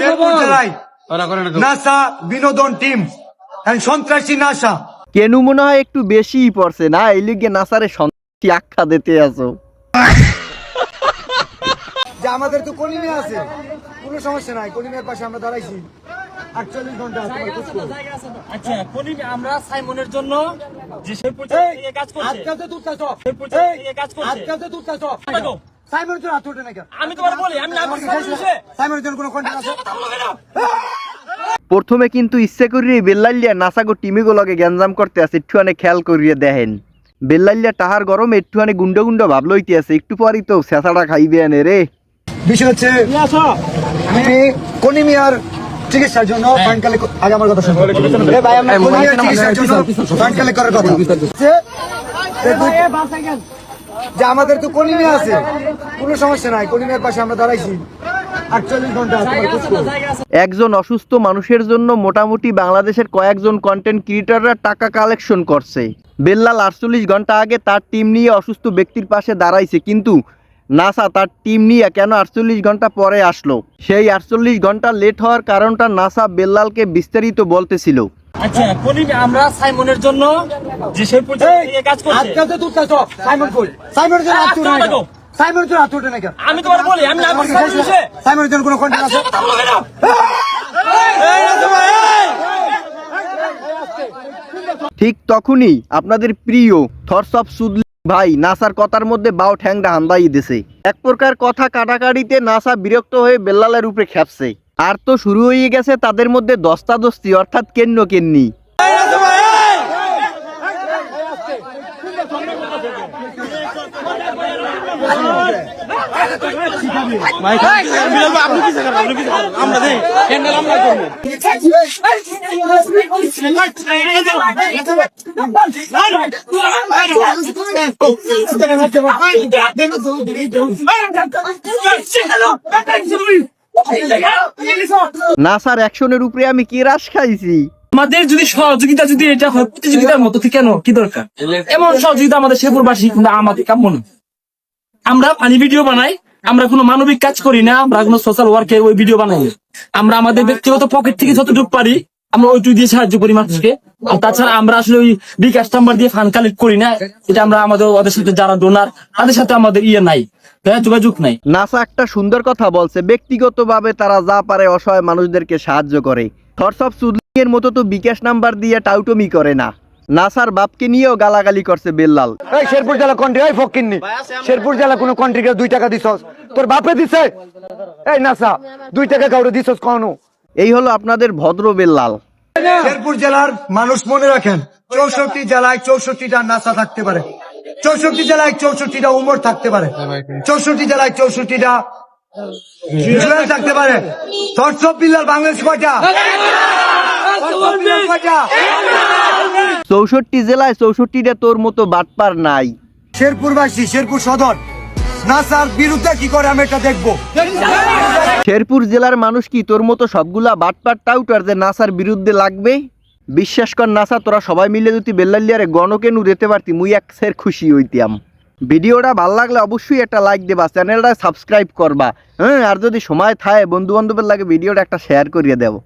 শেরপুর জেলায় নাসা বিনোদন টিম। সন্ত্রাসী নাসা। কেনু মনে হয় একটু বেশিই পড়ছে না? এই লিগে নাসারে সন্তুষ্টি আখ্যা দিতে আছো যে আমাদের তো কলিমে আছে। কোনো সমস্যা নাই কলিমের পাশে আমরা দাঁড়াইছি। আটচল্লিশ ঘণ্টা। আচ্ছা কোনি আমরা সাইমনের জন্য যে শেরপুর কাজ করছে। আজকালতে তুলতে আসো। শেরপুর জেলা কাজ করছে। আসো। দেখো, সাইমনের জন্য হাত ওঠে না কেন? আমি তোমার বলি আমি না সাইমনের জন্য কোনো আছে? প্রথমে কিন্তু ইচ্ছে করিয়ে বেল্লাইলিয়া নাসাগো টিমিগো লগে গ্যাঞ্জাম করতে আছে একটুখানি খেয়াল করিয়ে দেখেন। বেল্লাইলিয়া টাহার গরম একটুখানি গুন্ড গুন্ড ভাব লইতে আছে একটু পরই তো শেষাটা খাইবে আনে রে। বিষয় হচ্ছে আমি কনিমিয়ার চিকিৎসার জন্য ফান্ড কালেক্ট আগে আমার কথা শুনুন। ভাই আমরা কনিমিয়ার চিকিৎসার জন্য কালেক্ট করার কথা। যে আমাদের তো কনিমিয়া আছে। কোনো সমস্যা নাই কনিমিয়ার পাশে আমরা দাঁড়াইছি। একজন অসুস্থ মানুষের জন্য মোটামুটি বাংলাদেশের কয়েকজন কন্টেন্ট ক্রিয়েটররা টাকা কালেকশন করছে। বেল্লাল আটচল্লিশ ঘণ্টা আগে তার টিম নিয়ে অসুস্থ ব্যক্তির পাশে দাঁড়াইছে, কিন্তু নাসা তার টিম নিয়ে কেন আটচল্লিশ ঘণ্টা পরে আসলো? সেই আটচল্লিশ ঘণ্টা লেট হওয়ার কারণটা নাসা বেল্লালকে বিস্তারিত বলতেছিল। আচ্ছা কোনি আমরা সাইমনের জন্য যে থেকে কাজ করছে আজকালতে তুলতে আসো। সাইমন কই? সাইমনের জন্য হাত ওঠে না সাইমনের জন্য না আমি তোমার বলি আমি না খাইছো? সাইমনের জন্য কোনো contact আছে? ঠিক তখনই আপনাদের প্রিয় থরস অফ সুদলি ভাই নাসার কথার মধ্যে বাও ঠ্যাংটা হান্দাই দিছে এক প্রকার কথা কাটাকাটিতে নাসা বিরক্ত হয়ে বেল্লালের উপরে খেপছে আর তো শুরু হয়ে গেছে তাদের মধ্যে দস্তাদস্তি অর্থাৎ কেন্ন কেন্নি নাসার অ্যাকশনের উপরে আমি কি রাস খাইছি? আমাদের যদি সহযোগিতা যদি এটা হয়, প্রতিযোগিতার মতো কেন? কি দরকার? এমন সহযোগিতা আমাদের শেপুরবাসী কিন্তু আমাদের কাম্য না আমরা পানি ভিডিও বানাই, আমরা কোনো মানবিক কাজ করি না, আমরা কোনো সোশ্যাল ওয়ার্কে ওই ভিডিও বানাই আমরা আমাদের ব্যক্তিগত পকেট থেকে যতটুকু পারি আমরা ওইটুকু দিয়ে সাহায্য করি মানুষকে। আর তাছাড়া আমরা আসলে ওই বিকাশ নাম্বার দিয়ে ফান্ড কালেক্ট করি না। এটা আমরা আমাদের ওদের সাথে যারা ডোনার তাদের সাথে আমাদের ইয়ে নাই। হ্যাঁ যোগাযোগ নাই। নাসা একটা সুন্দর কথা বলছে ব্যক্তিগতভাবে তারা যা পারে অসহায় মানুষদেরকে সাহায্য করে। থরস অফ সুদলির মতো তো বিকাশ নাম্বার দিয়ে টাউটমি করে না। নাসার বাপকে নিয়েও গালাগালি করছে বেল্লাল। এই শেরপুর জেলা কন্ট্রি এই ফকিন্নি শেরপুর জেলা কোনো কন্ট্রি দুই টাকা দিছস? তোর বাপে দিছে? এই নাসা দুই টাকা কাউরে দিছস কখনো? এই হলো আপনাদের ভদ্র বেল্লাল। শেরপুর জেলার মানুষ মনে রাখেন চৌষট্টি জেলায় চৌষট্টিটা নাসা থাকতে পারে। চৌষট্টি জেলায় চৌষট্টিটা উমর থাকতে পারে। চৌষট্টি জেলায় চৌষট্টিটা জুয়েল থাকতে পারে। বিল্লাল বাংলাদেশ কয়টা চৌষট্টি জেলায় চৌষট্টিটা তোর মতো বাটপার নাই। শেরপুরবাসী শেরপুর সদর। কি করে দেখব? শেরপুর জেলার মানুষ কি তোর মতো সবগুলা বাটপার টাউটার যে নাসার বিরুদ্ধে লাগবে? বিশ্বাস কর নাসা, তোরা সবাই মিলে যদি বেল্লালিয়ারে গণকেনু দিতে পারতি, মুই এক সের খুশি হইতাম। ভিডিওটা ভালো লাগলে অবশ্যই একটা লাইক দেবা চ্যানেলটা সাবস্ক্রাইব করবা। হ্যাঁ আর যদি সময় থাকে বন্ধু বান্ধবের লাগে ভিডিওটা একটা শেয়ার করিয়ে দেবো।